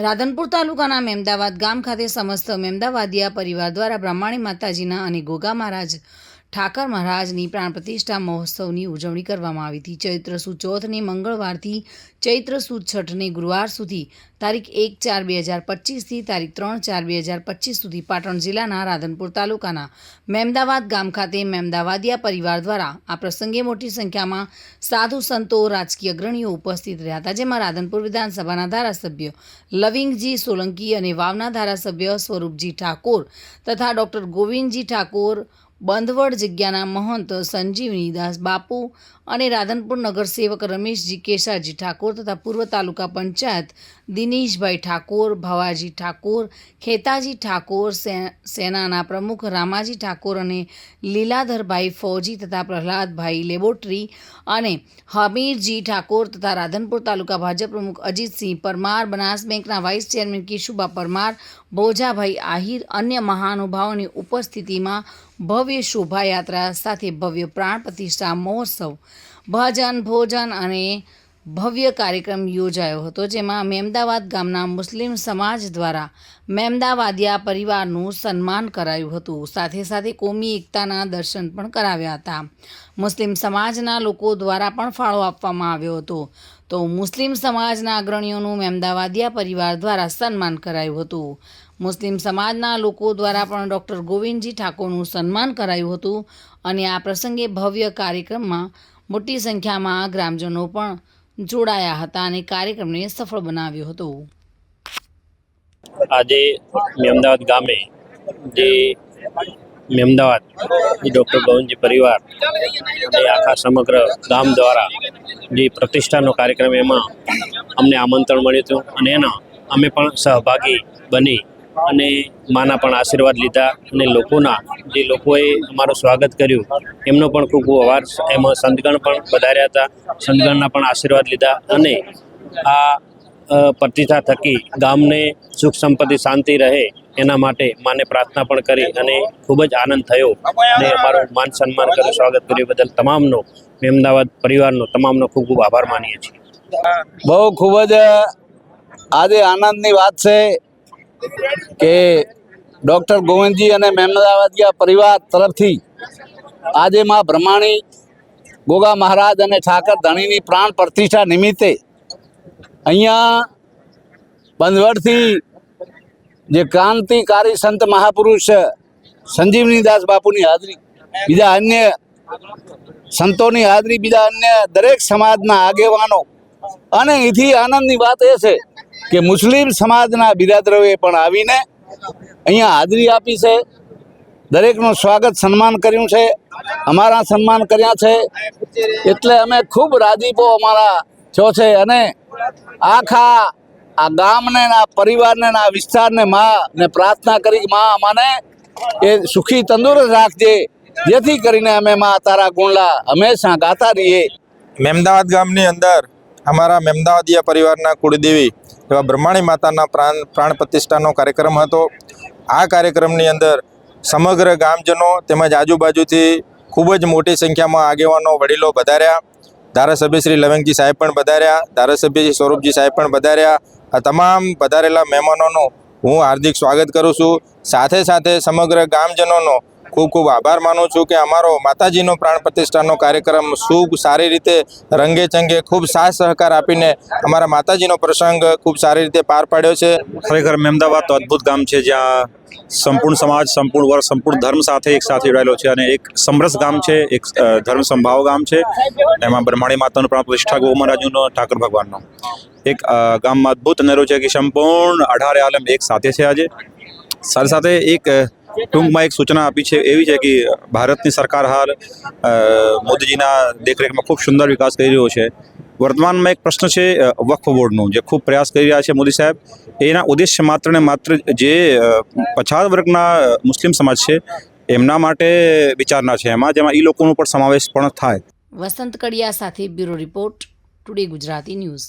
રાધનપુર તાલુકાના મેમદાવાદ ગામ ખાતે સમસ્ત મેમદાવાદિયા પરિવાર દ્વારા બ્રહ્માણી માતાજીના અને ગોગા મહારાજ ઠાકર મહારાજની પ્રાણ પ્રતિષ્ઠા મહોત્સવની ઉજવણી કરવામાં આવી હતી. ચૈત્ર સુદ ચોથને મંગળવારથી ચૈત્ર સુદ છઠને ગુરુવાર સુધી, તારીખ એક ચાર બે હજાર પચીસથી તારીખ ત્રણ ચાર બે હજાર પચીસ સુધી પાટણ જિલ્લાના રાધનપુર તાલુકાના મેમદાવાદ ગામ ખાતે મેમદાવાદિયા પરિવાર દ્વારા આ પ્રસંગે મોટી સંખ્યામાં સાધુ સંતો, રાજકીય અગ્રણીઓ ઉપસ્થિત રહ્યા હતા, જેમાં રાધનપુર વિધાનસભાના ધારાસભ્ય લવિંગજી સોલંકી અને વાવના ધારાસભ્ય સ્વરૂપજી ઠાકોર તથા ડૉક્ટર ગોવિંદજી ઠાકોર બંધવડ જગ્યાના મહંત સંજીવનીદાસ બાપુ અને રાધનપુર નગરસેવક રમેશજી કેશાજી ઠાકોર તથા પૂર્વ તાલુકા પંચાયત દિનેશભાઈ ઠાકોર, ભવાજી ઠાકોર, ખેતાજી ઠાકોર સેનાના પ્રમુખ રામાજી ઠાકોર અને લીલાધરભાઈ ફૌજી તથા પ્રહલાદભાઈ લેબોરેટરી અને હમીરજી ઠાકોર તથા રાધનપુર તાલુકા ભાજપ પ્રમુખ અજીતસિંહ પરમાર, બનાસ બેંકના વાઇસ ચેરમેન કેશુબા પરમાર, ભોજાભાઈ આહિર અન્ય મહાનુભાવોની ઉપસ્થિતિમાં ભવ્ય શોભાયાત્રા સાથે ભવ્ય પ્રાણ પ્રતિષ્ઠા મહોત્સવ ભજન ભોજન અને ભવ્ય કાર્યક્રમ યોજાયો હતો, જેમાં મેમદાવાદ ગામના મુસ્લિમ સમાજ દ્વારા મેમદાવાદિયા પરિવારનું સન્માન કરાયું હતું. સાથે સાથે કોમી એકતાના દર્શન પણ કરાવ્યા હતા. મુસ્લિમ સમાજના લોકો દ્વારા પણ ફાળો આપવામાં આવ્યો હતો. તો મુસ્લિમ સમાજના અગ્રણીઓનું મેમદાવાદિયા પરિવાર દ્વારા સન્માન કરાયું હતું. મુસ્લિમ સમાજના લોકો દ્વારા પણ ડૉક્ટર ગોવિંદજી ઠાકોરનું સન્માન કરાયું હતું. અને આ પ્રસંગે ભવ્ય કાર્યક્રમમાં મોટી સંખ્યામાં ગ્રામજનો પણ જોડાયા હતા અને કાર્યક્રમને સફળ બનાવ્યો હતો. આજે મેમદાવાદ ગામે જે મેમદાવાદ ડૉક્ટર ગૌનજી પરિવાર અને આખા સમગ્ર ગામ દ્વારા જે પ્રતિષ્ઠાનો કાર્યક્રમ એમાં અમને આમંત્રણ મળ્યું હતું અને એના અમે પણ સહભાગી બની અને માના પણ આશીર્વાદ લીધા અને લોકોના જે લોકોએ અમારું સ્વાગત કર્યું એમનો પણ ખૂબ ખૂબ આભાર. એમાં સંતગણ પણ વધાર્યા હતા સંતગણના પણ આશીર્વાદ લીધા અને આ અ, પ્રતિષ્ઠા થકી ગામને સુખ સંપત્તિ શાંતિ રહે એના માટે માને પ્રાર્થના પણ કરી અને ખૂબ જ આનંદ થયો અને અમારું માન સન્માન કર્યું સ્વાગત કર્યું બદલ તમામનો અમદાવાદ પરિવારનો તમામનો ખૂબ ખૂબ આભાર માનીએ છીએ. બહુ ખૂબ જ આજે આનંદની વાત છે. કે ડૉક્ટર ગોવિંદજી અને મેમદાવાદિયા પરિવાર તરફથી આજે માં બ્રહ્માણી, ગોગા મહારાજ અને ઠાકર ધણીની પ્રાણ પ્રતિષ્ઠા નિમિત્તે અહીંયા બંધવડથી જે ક્રાંતિકારી સંત મહાપુરુષ સંજીવનીદાસ બાપુની હાજરી, બીજા અન્ય સંતોની હાજરી, બીજા અન્ય દરેક સમાજના આગેવાનો, અને એથી આનંદની વાત એ છે કે મુસ્લિમ સમાજના બિરાદરોએ પણ આવીને અહીંયા હાજરી આપી છે. દરેકનું સ્વાગત સન્માન કર્યું છે. અમારા સન્માન કર્યા છે. એટલે અમે ખૂબ રાજીપો અમારા થયો છે અને આખા આ ગામને આ પરિવારને આ વિસ્તારને માં ને પ્રાર્થના કરી માં અમને એ સુખી તંદુરસ્ત રાખજે. જેથી કરીને અમે માં તારા ગુણલા હંમેશા ગાતા રહીએ. મેમદાવાદ ગામની અંદર અમારા મેમદાવાદિયા પરિવારના કુળદેવી એવા બ્રહ્માણી માતાના પ્રાણ પ્રાણ પ્રતિષ્ઠાનો કાર્યક્રમ હતો. આ કાર્યક્રમની અંદર સમગ્ર ગામજનો તેમજ આજુબાજુથી ખૂબ જ મોટી સંખ્યામાં આગેવાનો, વડીલો પધાર્યા. ધારાસભ્ય શ્રી લવિંગજી સાહેબ પણ પધાર્યા. ધારાસભ્ય શ્રી સ્વરૂપજી સાહેબ પણ પધાર્યા. આ તમામ પધારેલા મહેમાનોનું હું હાર્દિક સ્વાગત કરું છું. સાથે સાથે સમગ્ર ગામજનોનો ખૂબ ખૂબ આભાર માનું છું કે અમારો માતાજીનો પ્રાણ પ્રતિષ્ઠાનો કાર્યક્રમ ખૂબ સારી રીતે રંગે ચંગે ખૂબ સાથ સહકાર આપીને અમારા માતાજીનો પ્રસંગ ખૂબ સારી રીતે પાર પાડ્યો છે. ખરેખર મહેમદાવાદ તો અદ્ભુત ગામ છે, જ્યાં સંપૂર્ણ સમાજ, સંપૂર્ણ વર્ગ, સંપૂર્ણ ધર્મ સાથે એક સાથે જોડાયેલો છે અને એક સમરસ ગામ છે, એક ધર્મ સંભાવ ગામ છે. એમાં બ્રહ્માણી માતાનું પ્રાણ પ્રતિષ્ઠા ગોમરાજુનો ઠાકર ભગવાનનો. એક ગામમાં અદ્ભુત અનેરો છે કે સંપૂર્ણ અઢારે આલમ એક સાથે છે આજે. સાથે સાથે એક ટૂંકમાં એક સૂચના આપી છે એવી છે કે ભારતની સરકાર હાલ મોદીજીના દેખરેખમાં ખૂબ સુંદર વિકાસ કરી રહ્યો છે. વર્તમાનમાં એક પ્રશ્ન છે વક્ફ બોર્ડનો, જે ખૂબ પ્રયાસ કરી રહ્યા છે મોદી સાહેબ. એના ઉદ્દેશ્ય માત્ર ને માત્ર જે પછાત વર્ગના મુસ્લિમ સમાજ છે, એમના માટે વિચારના છે. એમાં જેમાં એ લોકોનો પણ સમાવેશ પણ થાય. વસંત કડિયા સાથે bureau report, today Gujarati news.